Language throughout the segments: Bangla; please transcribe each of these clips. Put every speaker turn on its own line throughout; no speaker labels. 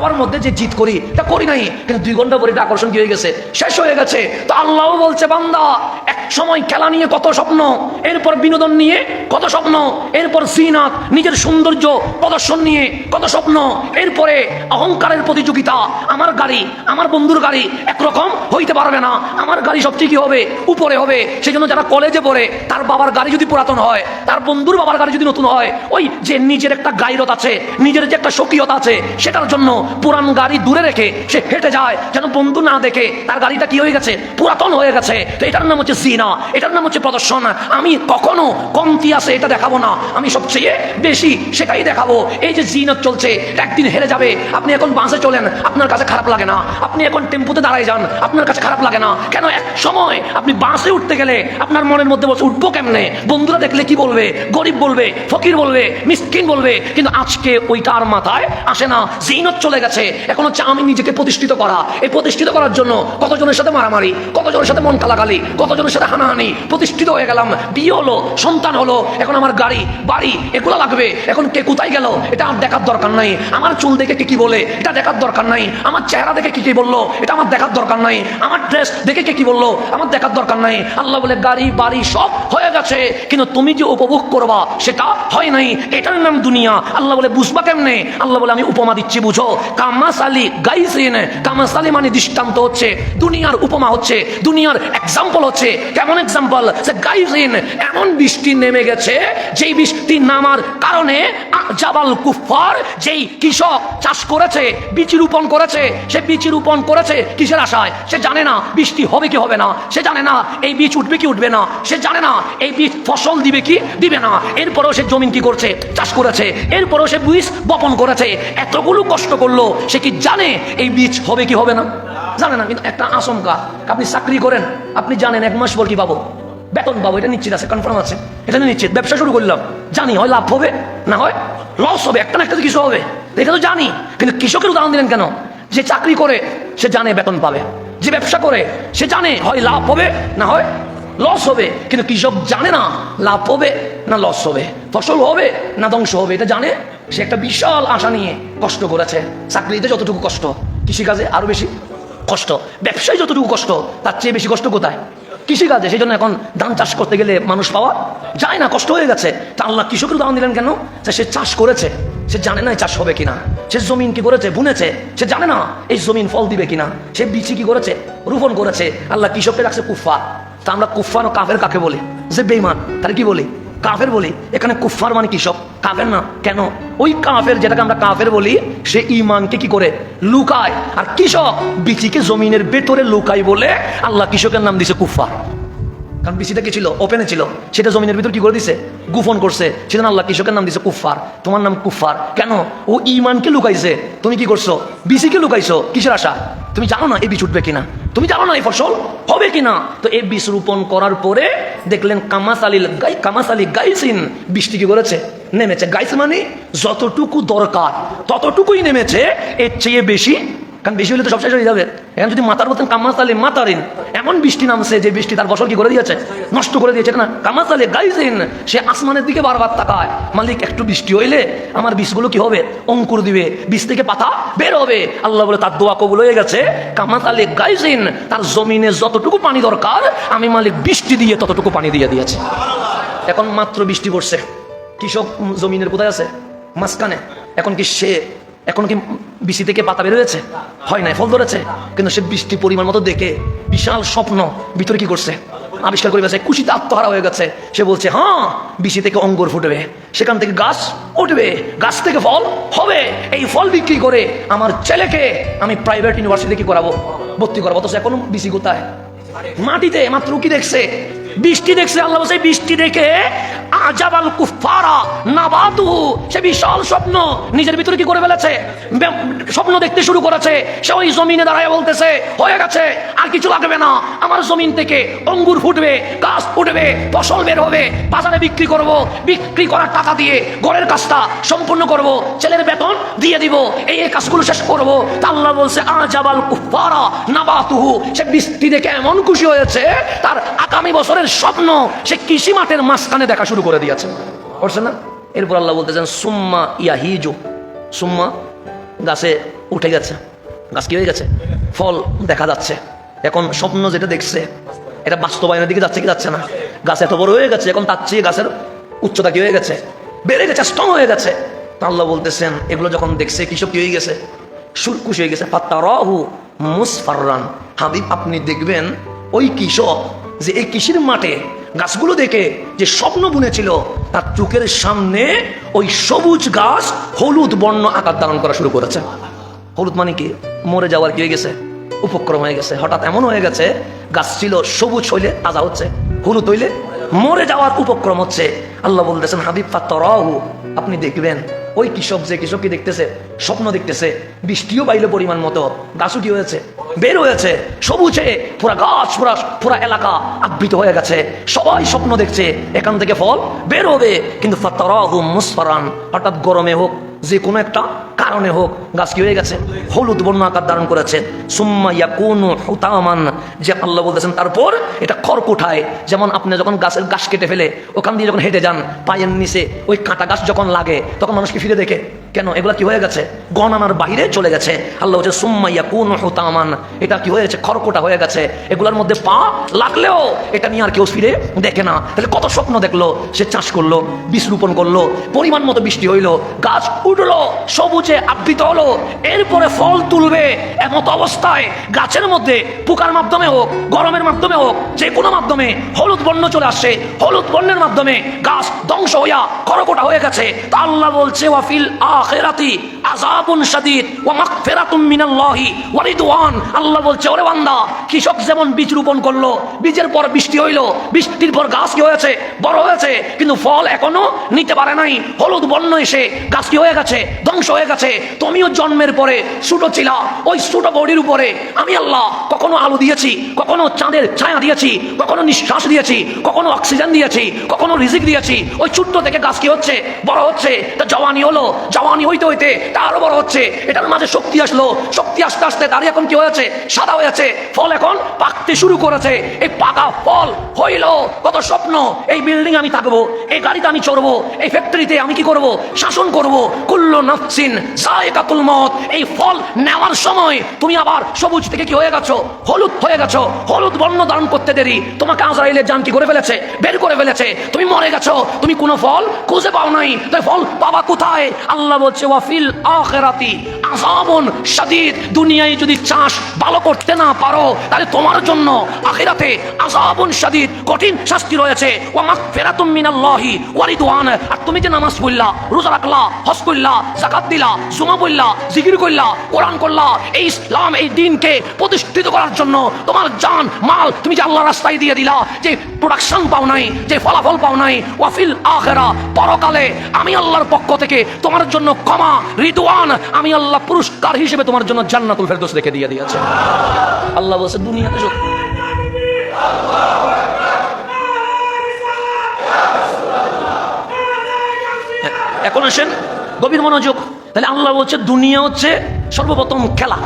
হাওয়ার মধ্যে যে জিত করি, তা করি নাই। কিন্তু দুই ঘণ্টা পরে আকর্ষণ কি হয়ে গেছে? শেষ হয়ে গেছে। তো আল্লাহ বলছে, বান্দা সময় খেলা নিয়ে কত স্বপ্ন, এরপর বিনোদন নিয়ে কত স্বপ্ন, এরপর শ্রীনাথ নিজের সৌন্দর্য প্রদর্শন নিয়ে কত স্বপ্ন, এরপরে অহংকারের প্রতিযোগিতা, আমার গাড়ি, আমার বন্ধুর গাড়ি একরকম হইতে পারবে না, আমার গাড়ি সবচেয়ে কি হবে, উপরে হবে সেই জন্য যারা কলেজে পড়ে, তার বাবার গাড়ি যদি পুরাতন হয়, তার বন্ধুর বাবার গাড়ি যদি নতুন হয়, ওই যে নিজের একটা গাইরত আছে, নিজের যে একটা সক্রিয়তা আছে, সেটার জন্য পুরান গাড়ি দূরে রেখে সে হেঁটে যায়, যেন বন্ধু না দেখে, তার গাড়িটা কি হয়ে গেছে? পুরাতন হয়ে গেছে। তো এটার নাম হচ্ছে জিনা এটার নাম হচ্ছে প্রদর্শন। আমি কখনো কমতি আছে, এটা দেখাবো না। আমি সবচেয়ে বেশি সেটাই দেখাবো। এই যে জিনত চলছে একদিন হেরে যাবে। আপনি এখন বাসে চলেন, আপনার কাছে খারাপ লাগে না। আপনি এখন টেম্পুতে দাঁড়ায় যান, আপনার কাছে খারাপ লাগে না। কেন এক সময় আপনি বাসে উঠতে গেলে আপনার মনের মধ্যে বলছে, উঠবো কেমনে? বন্ধুরা দেখলে কি বলবে? গরিব বলবে, ফকির বলবে, মিসকিন বলবে। কিন্তু আজকে ওইটা আর মাথায় আসে না। জিনত চলে গেছে। এখন হচ্ছে আমি নিজেকে প্রতিষ্ঠিত করা। এই প্রতিষ্ঠিত করার জন্য কতজনের সাথে মারামারি, কতজনের সাথে মন কালাকালি, কতজনের সাথে হানাহানি প্রতিষ্ঠিত হয়ে গেলাম। বিয়ে হলো, সন্তান হলো, এখন আমার গাড়ি, বাড়ি, এগুলো লাগবে। এখন কে কোথায় গেল? এটা আমার দেখার দরকার নাই। আমার চুল দেখে কে কি বলে, এটা দেখার দরকার নাই। আমার চেহারা দেখে কে কি বলল, এটা আমার দেখার দরকার নাই। আমার ড্রেস দেখে কে কি বলল, আমার দেখার দরকার নাই। আল্লাহ বলে, গাড়ি, বাড়ি সব হয়ে গেছে। কিন্তু তুমি যে উপভোগ করবা, সেটা হয় নাই। এটার নাম দুনিয়া। আল্লাহ বলে, বুঝবা কেমনে? আল্লাহ বলে, আমি উপমা দিচ্ছি, বুঝো। কামাসালি, গাইসিন। কামাসালি মানে দৃষ্টান্ত হচ্ছে। দুনিয়ার উপমা হচ্ছে। দুনিয়ার এক্সাম্পল হচ্ছে। কেমন এক্সাম্পল সে গাইসিন এমন বৃষ্টি নেমে গেছে, যেই বৃষ্টি নামার কারণে জাবাল কুফার যেই কৃষক চাষ করেছে, বীজ রোপণ করেছে, সে বীজ রোপণ করেছে কিসের আশায়? সে জানে না বৃষ্টি হবে কি হবে না, সে জানে না এই বীজ উঠবে কি উঠবে না, সে জানে না এই বীজ ফসল দিবে কি দিবে না। এরপরেও সে জমিন কি করছে? চাষ করেছে। এরপরেও সে বীজ বপন করেছে। এতগুলো কষ্ট করল, সে কি জানে এই বীজ হবে কি হবে না? জানে না, কিন্তু একটা আশঙ্কা, আপনি চাকরি করেন, আপনি জানেন এক মাস পর কি পাবো? বেতন পাবো, এটা নিশ্চিত আছে কনফার্ম আছে। এটা নিশ্চিত, ব্যবসা শুরু করলাম। জানি হয় লাভ হবে, না হয় লস হবে, একটা না একটা কিছু হবে। এটা তো জানি, কিন্তু কৃষকের উদাহরণ দিলেন কেন? যে চাকরি করে, সে জানে বেতন পাবে। যে ব্যবসা করে, সে জানে হয় লাভ হবে, না হয় লস হবে। কিন্তু কৃষক জানে না, লাভ হবে, না লস হবে। ফসল হবে, না ধ্বংস হবে, এটা জানে। সে একটা বিশাল আশা নিয়ে কষ্ট করেছে। চাকরিতে যতটুকু কষ্ট, কৃষিকাজে আরও বেশি কষ্ট। ব্যবসায় যতটুকু কষ্ট, তার চেয়ে বেশি কষ্ট কোথায়? কৃষিকাজে সেই জন্য এখন ধান চাষ করতে গেলে মানুষ পাওয়া যায় না, কষ্ট হয়ে গেছে। তা আল্লাহ কৃষকের উদাহরণ দিলেন কেন? সে চাষ করেছে, সে জানে না চাষ হবে কিনা। সে জমিন কি করেছে, বুনেছে, সে জানে না এই জমিন ফল দিবে কিনা। সে বিচি কি করেছে, রোপণ করেছে। আল্লাহ কৃষককে রাখছে কুফা তা আমরা কুফা ও কাফের কাকে বলি? যে বেইমান তার কি বলি? কাফের বলি, এখানে কুফার মানে কৃষক কাফের না, কেন? ওই কাফের যেটাকে আমরা কাফের বলি, সে ইমানকে কি করে? লুকায়। আর কৃষক বিচিকে জমিনের ভেতরে লুকায় বলে আল্লাহ কৃষকের নাম দিছে কুফার কারণ বিচিটা কি ছিল? ওপেনে ছিল। সেটা জমিনের ভিতর কি করে দিছে? গুফন করছে। সেজন্য আল্লাহ কৃষকের নাম দিছে কুফার তোমার নাম কুফার কেন? ও ইমানকে লুকাইছে। তুমি কি করছ? বিচিকে লুকাইছো? কিসের আশা? তুমি জানো না এই বীজ উঠবে কিনা? তুমি জানো না এই ফসল? হবে কিনা? তো এই বীজ রোপণ করার পরে দেখলেন কামাস আলী গাই কামাস আলী গাইসিন বৃষ্টি কি করেছে? নেমেছে। গাইস মানে যতটুকু দরকার, ততটুকুই নেমেছে, এর চেয়ে বেশি কারণ বেশি হলে তো সব শেষ হয়ে যাবে। এখন যদি মাতার বলতেন কামাসালে মাতারিন, এমন বৃষ্টি নামছে যে বৃষ্টি তার ফসল কি করে দিয়েছে? নষ্ট করে দিয়েছে না? কামাসালে গাইজিন সে আসমানের দিকে বারবার তাকায়। মালিক, একটু বৃষ্টি হইলে আমার বীজগুলো কি হবে? অঙ্কুর দিবে, বীজ থেকে পাতা বের হবে। আল্লাহ বলে, তার দোয়া কবুল হয়ে গেছে। কামাসালে গাইজিন তার জমিনে যতটুকু পানি দরকার, আমি মালিক বৃষ্টি দিয়ে ততটুকু পানি দিয়ে দিয়েছে। এখন মাত্র বৃষ্টি পড়ছে। কৃষক জমিনের কোথায় আছে? মাঝখানে। এখন কি সে এখন কি বৃষ্টি থেকে পাতা বের হয়েছে? হয় নাই, ফল ধরেছে। কিন্তু সে বৃষ্টি পরিমাণ মতো দেখে বিশাল স্বপ্ন ভিতরে কি করছে? আবিষ্কার করে গেছে খুশিতে আত্মহারা হয়ে গেছে। সে বলছে হ্যাঁ বৃষ্টি থেকে অঙ্গুর ফুটবে। সেখান থেকে গাছ উঠবে, গাছ থেকে ফল হবে। এই ফল বিক্রি করে আমার ছেলেকে আমি প্রাইভেট ইউনিভার্সিটি কি করাবো, ভর্তি করাবো। অথচ এখনও বৃষ্টি কোথায়? মাটিতে মাত্র কি দেখছে? বৃষ্টি দেখছে, আল্লাহ বলছে, বৃষ্টি দেখে আজাবাল কুফারা নাবাতুহু, সে বিশাল স্বপ্ন। নিজের ভিতরে কি করে ফেলেছে? স্বপ্ন দেখতে শুরু করেছে। সে ওই জমিনে দাঁড়ায় বলতেছে, হয়ে গেছে, আর কিছু লাগবে না। আমার জমিন থেকে অঙ্গুর ফুটবে, গাছ ফুটবে, ফসল বের হবে। বাজারে বিক্রি করব, বিক্রি করার টাকা দিয়ে ঘরের কাজটা সম্পূর্ণ করব। ছেলের বেতন দিয়ে দিব। এই এই কাজগুলো শেষ করব। তা আল্লাহ বলছে, আজাবাল কুফারা নাবাতুহু, সে বৃষ্টি দেখে এমন খুশি হয়েছে, তার আগামী বছরের স্বপ্ন সে কৃষি মাঠের মাঝখানে দেখা শুরু করে দিয়েছে করছে না? এরপর আল্লাহ বলতেছেন, সুম্মা ইয়াহিজু। সুম্মা গাছে উঠে গেছে। গাছ কি হয়ে গেছে? ফল দেখা যাচ্ছে। এখন স্বপ্ন যেটা দেখছে, এটা বাস্তবায়নের দিকে যাচ্ছে কি যাচ্ছে না? গাছ এত বড় হয়ে গেছে, এখন তার চেয়ে গাছের উচ্চতা কি হয়ে গেছে? বেড়ে গেছে, স্ট্রং হয়ে গেছে। আল্লাহ বলতেছেন, এগুলো যখন দেখছে কৃষক কি হয়ে গেছে? সুরকুশ হয়ে গেছে। ফাত্তারাহু মুসফাররান। হাবিব, আপনি দেখবেন, ওই কৃষক যে এই কৃষির মাঠে গাছগুলো দেখে যে স্বপ্ন বুনেছিল, তার চোখের সামনে ওই সবুজ গাছ হলুদ বর্ণ আকার ধারণ করা শুরু করেছে। হলুদ মানে কি? মরে যাওয়ার কি হয়ে গেছে? উপক্রম হয়ে গেছে। হঠাৎ এমন হয়ে গেছে, গাছ ছিল সবুজ হইলে তাজা হচ্ছে, হলুদ হইলে মরে যাওয়ার উপক্রম হচ্ছে। আল্লাহ বলতেছেন, হাবিব ফাত্তরাহু আপনি দেখবেন ওই কৃষক যে কৃষক দেখতেছে, স্বপ্ন দেখতেছে, বৃষ্টিও পাইলে পরিমাণ মতো, গাছও কি হয়েছে? বের হয়েছে, সবুজে পুরা গাছ, পুরা পুরা এলাকা আবৃত হয়ে গেছে। সবাই স্বপ্ন দেখছে, এখান থেকে ফল বের হবে, কিন্তু ফাত্তারাহু মুসফারান হঠাৎ গরমে হোক, যে কোনো একটা কারণে হোক, গাছ কি হয়ে গেছে? হলুদ বন্য আকার ধারণ করেছে। সুম্মা ইয়া কোন হুতামান, যে আল্লাহ বলতেছেন, তারপর এটা খড়কুঠায় যেমন আপনি যখন গাছের গাছ কেটে ফেলে, ওখান দিয়ে যখন হেঁটে যান, পায়ের নিচে ওই কাঁটা গাছ যখন লাগে, তখন মানুষকে ফিরে দেখে? কেন? এগুলা কি হয়ে গেছে? গণনার বাইরে চলে গেছে। আল্লাহ হচ্ছে সুম্মা ইয়াকুনু হুতামান। এটা কি হয়ে গেছে খড়কুটা হয়ে গেছে। এগুলোর মধ্যে পা লাগলেও এটা নিয়ে আর কেউ ফিরে দেখে না। তাহলে কত স্বপ্ন দেখল? সে চাষ করল, বীজ রোপণ করল, পরিমাণ মতো বৃষ্টি হইল, গাছ উঠল, সবুজে আবৃত হলো, এরপরে ফল তুলবে এমত অবস্থায় গাছের মধ্যে, পোকার মাধ্যমে হোক, গরমের মাধ্যমে হোক, যে কোনো মাধ্যমে হলুদ বর্ণ চলে আসছে। হলুদ বর্ণের মাধ্যমে গাছ ধ্বংস হইয়া করকোটা হয়ে গেছে। তা আল্লাহ বলছে ওয়াফিল মিনাল্লাহি আল্লাহ বলছে, ওরে বান্দা, কৃষক যেমন বীজ রোপণ করল, বীজের পর বৃষ্টি হইল, বৃষ্টির পর গাছ কি হয়েছে? বড় হয়েছে, কিন্তু ফল এখনও নিতে পারে নাই। হলুদ এসে গাছ কি হয়ে গেছে? ধ্বংস হয়ে গেছে। তুমিও জন্মের পরে ছোট ছিলা, ওই ছোট বডির উপরে আমি আল্লাহ কখনো আলো দিয়েছি, কখনো চাঁদের ছায়া দিয়েছি, কখনো নিঃশ্বাস দিয়েছি, কখনো অক্সিজেন দিয়েছি, কখনো রিজিক দিয়েছি। ওই ছোট্ট থেকে গাছ কি হচ্ছে? বড় হচ্ছে। তা জওয়ানি হলো, জওয়ানি হইতে হইতে তা আরও বড় হচ্ছে। এটার মাঝে শক্তি আসলো। শক্তি আসতে আসতে তারই এখন কি হয়েছে? সাদা হয়েছে ফল এখন পাকতে শুরু করেছে। এই পাকা ফল হইল কত স্বপ্ন। এই বিল্ডিং আমি থাকব, এই গাড়িতে আমি চড়বো, এই ফ্যাক্টরিতে আমি কি করব? শাসন করব। কুল্ল নাফসিন জায়কাতুল মত এই ফল নেওয়ার সময় তুমি আবার সবুজ থেকে কি হয়ে গেছো? হলুদ হয়ে গেছো। হলুদ বর্ণ ধারণ করতে দেরি। তোমাকে আজরাইলের জান কি করে ফেলেছে? বের করে ফেলেছে। তুমি মরে গেছো। তুমি কোনো ফল খুঁজে পাও নাই। তাই ফল পাবা কোথায়? আল্লাহ বলছে, ওয়াফিল আখেরাতি আযাবুন শাদীদ। দুনিয়ায় যদি চাষ ভালো করতে না পারো, তাহলে তোমার জন্য আখিরাতে আযাবুন শাদীদ কঠিন শাস্তি রয়েছে। ওয়া মাগফিরাতুম মিনাল্লাহি ওয়া রিদওয়ান। আর তুমি যে নামাজ পড়লা, রোজা রাখলা, হজ করলা, যাকাত দিলা, জুমা পড়লা, জিকির করলা, কোরআন করলা, এই ইসলাম, এই দিনকে প্রতিষ্ঠিত করার জন্য তোমার জান, মাল তুমি যে আল্লাহ রাস্তায় দিয়ে দিলা, যে প্রোডাকশন পাও নাই, যে ফলাফল পাও নাই, ওয়াফিল আখেরা, পরকালে আমি আল্লাহর পক্ষ থেকে তোমার জন্য ক্ষমা, রিদওয়ান, আমি আল্লাহ পুরস্কার হিসেবে তোমার জন্য জান্নাতুল ফেরদৌস রেখে দিয়ে দিয়েছে। আল্লাহ বলছে, দুনিয়াতে এখন আসেন, গভীর মনোযোগ। তাহলে আল্লাহ বলছে, দুনিয়া হচ্ছে সর্বপ্রথম খেলা,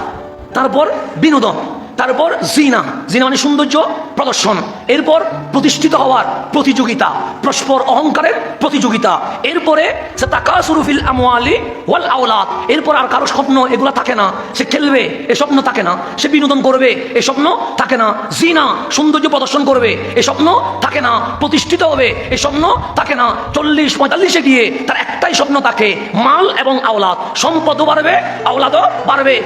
তারপর বিনোদন। তারপর জিনা। জিনা মানে সৌন্দর্য প্রদর্শন। এরপর প্রতিষ্ঠিত হওয়ার প্রতিযোগিতা। পরস্পর অহংকারের প্রতিযোগিতা। এরপরে সে তাকা সুরুফিল আমওয়ালি ওয়াল আওলাদ। এরপর আর কারও স্বপ্ন এগুলো থাকে না। সে খেলবে, এ স্বপ্ন থাকে না। সে বিনোদন করবে, এ স্বপ্ন থাকে না। জিনা সৌন্দর্য প্রদর্শন করবে, এ স্বপ্ন থাকে না। প্রতিষ্ঠিত হবে, এ স্বপ্ন থাকে না। চল্লিশ পঁয়তাল্লিশে গিয়ে তার একটাই স্বপ্ন থাকে, মাল এবং আওলাদ। সম্পদও বাড়বে, আওলাদও বাড়বে।